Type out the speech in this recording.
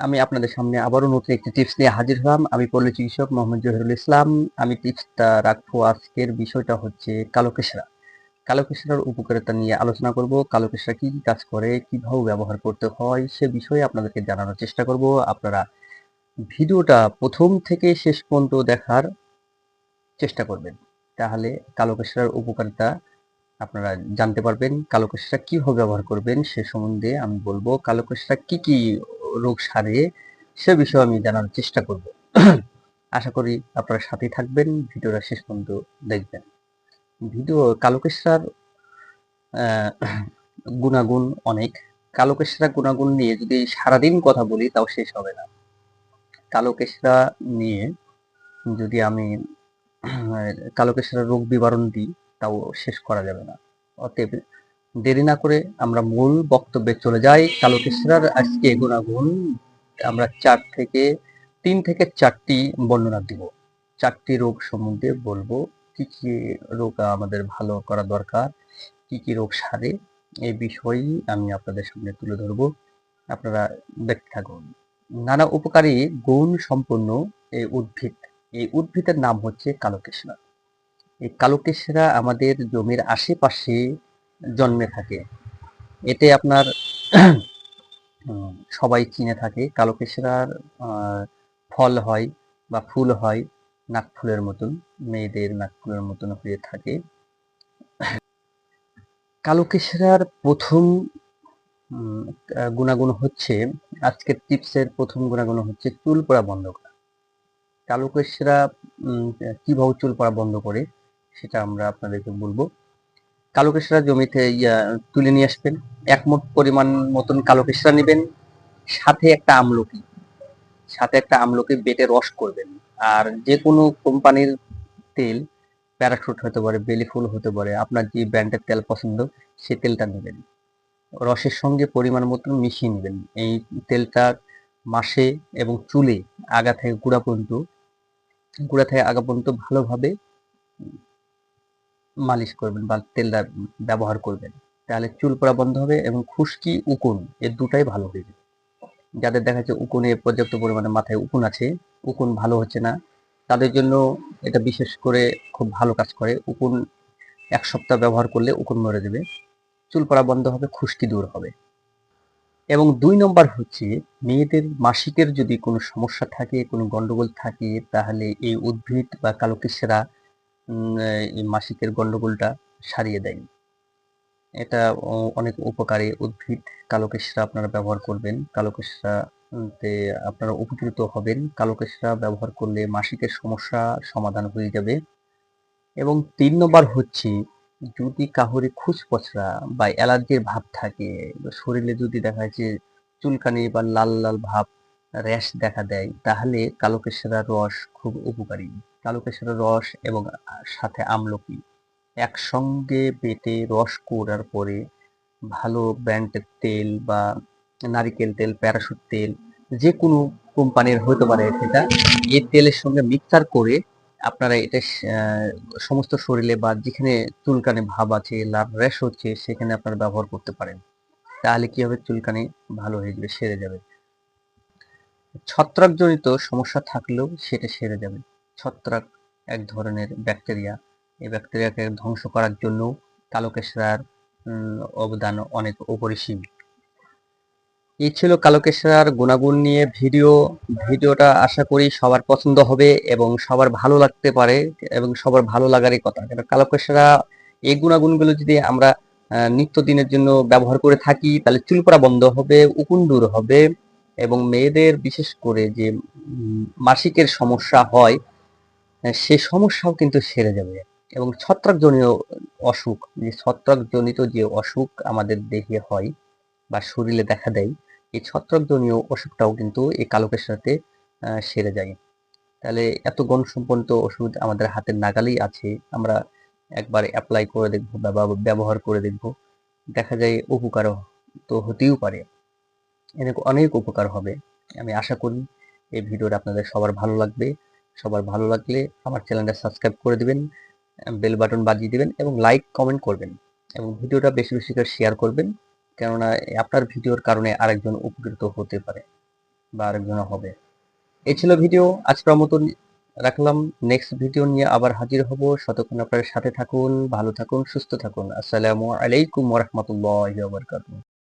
আমি আপনাদের সামনে আবারও নতুন একটি টিপস নিয়ে হাজির হলাম। আমি পল্লী চিকিৎসক মোহাম্মদ জহিরুল ইসলাম। আমি টিপসটা রাখব আজকের বিষয়টা হচ্ছে কালো কেশরা কালো কেশরার উপকারিতা নিয়ে আলোচনা করব। কালো কেশরা কি কি কাজ করে, কীভাবে ব্যবহার করতে হয়, সে বিষয়ে আপনাদেরকে জানানোর চেষ্টা করব। আপনারা ভিডিওটা প্রথম থেকে শেষ পর্যন্ত দেখার চেষ্টা করবেন। তাহলে কালো কেশরার উপকারিতা আপনারা জানতে পারবেন। কালো কেশরা কীভাবে ব্যবহার করবেন সে সম্বন্ধে আমি বলব। কালো কেশরা কি কি রোগ সারে সে বিষয়ে আমি জানার চেষ্টা করব। আশা করি আপনারা সাথে থাকবেন, ভিডিওটা শেষ পর্যন্ত দেখবেন। ভিডিও কালো কেশরার গুণাগুণ অনেক। কালো কেশরা গুণাগুণ নিয়ে যদি সারাদিন কথা বলি, তাও শেষ হবে না। কালো কেশরা নিয়ে যদি আমি কালো কেশরা রোগ বিবরণ দিই, তাও শেষ করা যাবে না। অতএব দেরি না করে আমরা মূল বক্তব্যে চলে যাই। কালো কেশরার আজকে গুণাগুণ আমরা চার থেকে, তিন থেকে চারটি বর্ণনা দিব। চারটি রোগ সম্বন্ধে বলব। কি কি রোগ আমাদের ভালো করা দরকার? কি কি রোগ সারে? এই বিষয়ই আমি আপনাদের সামনে তুলে ধরবো। আপনারা দেখতে থাকুন। নানা উপকারী গুণ সম্পন্ন এই উদ্ভিদ। এই উদ্ভিদের নাম হচ্ছে কালোকেশরা এই কালোকেশরা আমাদের জমির আশেপাশে জন্মে থাকে। এতে আপনার সবাই চিনে থাকে। কালোকেশরার ফল হয় বা ফুল হয় নাকফুলের মতন, মেয়েদের নাকফুলের মতন হয়ে থাকে। কালোকেশরার প্রথম গুণাগুণ হচ্ছে, আজকের টিপসের প্রথম গুণাগুণ হচ্ছে চুল পড়া বন্ধ করা। কালোকেশরা কীভাবে চুল পড়া বন্ধ করে, সেটা আমরা আপনাদেরকে বলব। কালো কেশরা জমিতে তুলে নিয়ে আসবেন। এক মোট পরিমাণ মতন কালো কেশরা নেবেন। সাথে একটা আমলকি। সাথে একটা আমলকি বেটে রস করবেন। আর যে কোনো কোম্পানির তেল, প্যারাশুট হতে পারে, বেলি ফুল হতে পারে, আপনার যে ব্র্যান্ডের তেল পছন্দ, সে তেলটা নেবেন। রসের সঙ্গে পরিমাণ মতন মিশিয়ে নেবেন। এই তেলটা মাসে এবং চুলে আগা থেকে গুঁড়া পর্যন্ত, গুঁড়া থেকে আগা পর্যন্ত ভালোভাবে মালিশ করবেন বা তেলটা ব্যবহার করবেন। তাহলে চুল পড়া বন্ধ হবে এবং খুশকি, উকুন এর দুটাই ভালো হয়ে যাবে। যাদের দেখা যাচ্ছে উকুনে পর্যাপ্ত পরিমাণে মাথায় উকুন আছে, উকুন ভালো হচ্ছে না, তাদের জন্য এটা বিশেষ করে খুব ভালো কাজ করে। উকুন এক সপ্তাহ ব্যবহার করলে উকুন মরে দেবে চুল পড়া বন্ধ হবে, খুশকি দূর হবে। এবং দুই নম্বর হচ্ছে, মেয়েদের মাসিকের যদি কোনো সমস্যা থাকে, কোনো গন্ডগোল থাকে, তাহলে এই উদ্ভিদ বা কালোকিসেরা এই মাসিকের গন্ডগোলটা সারিয়ে দেয় এটা অনেক উপকারী উদ্ভিদ। কালোকেশরা আপনারা ব্যবহার করবেন। কালোকেশরাতে আপনারা উপকৃত হবেন। কালোকেশরা ব্যবহার করলে মাসিকের সমস্যা সমাধান হয়ে যাবে। এবং তিন নম্বর হচ্ছে, যদি কাহরে খুচপচরা বা অ্যালার্জির ভাব থাকে, শরীরে যদি দেখা যাচ্ছে চুলকানি বা লাল লাল ভাব, র্যাশ দেখা দেয়, তাহলে কালোকেশরা রস খুব উপকারী। কালোকেশরের রস এবং সাথে আমলকি। একসঙ্গে বেটে রস করার পরে ভালো ব্র্যান্ডের তেল বা নারিকেল তেল প্যারাশুট তেল যে কোনো কোম্পানির হতে পারে সেটা এই তেলের সঙ্গে মিক্সার করে আপনারা এটা সমস্ত শরীরে বা যেখানে চুলকানি ভাব আছে, লাভ র্যাশ হচ্ছে, সেখানে আপনারা ব্যবহার করতে পারেন। তাহলে কি হবে? চুলকানি ভালো হয়ে যাবে সেরে যাবে। ছত্রাকজনিত সমস্যা থাকলেও সেটা সেরে যাবে। ছত্রাক এক ধরনের ব্যাকটেরিয়া। এই ব্যাকটেরিয়াকে ধ্বংস করার জন্য কালো কেশরার অবদান অনেক অপরিসীম। এই ছিল কালো কেশরার গুণাগুণ নিয়ে ভিডিও। ভিডিওটা আশা করি সবার পছন্দ হবে এবং সবার ভালো লাগতে পারে এবং সবার ভালো লাগারই কথা। কারণ কালো কেশরা এই গুণাগুণগুলো যদি আমরা নিত্য দিনের জন্য ব্যবহার করে থাকি, তাহলে চুল পড়া বন্ধ হবে, উকুন দূর হবে এবং মেয়েদের বিশেষ করে যে মাসিকের সমস্যা হয় সে সমস্যাও কিন্তু সেরে যাবে। এবং ছত্রাকজনীয় অসুখ, যে ছত্রাকজনিত যে অসুখ আমাদের দেহে হয় বা শরীরে দেখা দেয়, এই ছত্রাকজনীয় অসুখটাও কিন্তু এই কালকের সাথে সেরে যায়। তাহলে এত গণসম্পন্ন ওষুধ আমাদের হাতের নাগালেই আছে। আমরা একবার অ্যাপ্লাই করে দেখব ব্যবহার করে দেখব। দেখা যায় উপকার তো হতেও পারে। এনে অনেক উপকার হবে। আমি আশা করি এই ভিডিওটা আপনাদের সবার ভালো লাগবে। সবার ভালো লাগলে আমার চ্যানেলটা সাবস্ক্রাইব করে দিবেন বেল বাটন বাজিয়ে দিবেন এবং লাইক কমেন্ট করবেন এবং ভিডিওটা বেশি বেশি করে শেয়ার করবেন। কেননা আপনার ভিডিওর কারণে আরেকজন উপকৃত হতে পারে বা আরেকজনের হবে। এই ছিল ভিডিও, আজকের মতন রাখলাম। নেক্সট ভিডিও নিয়ে আবার হাজির হব। ততক্ষণ আপনার সাথে থাকুন, ভালো থাকুন, সুস্থ থাকুন। আসসালামু আলাইকুম ওরহমতুল্লাহ বারকাতুহ।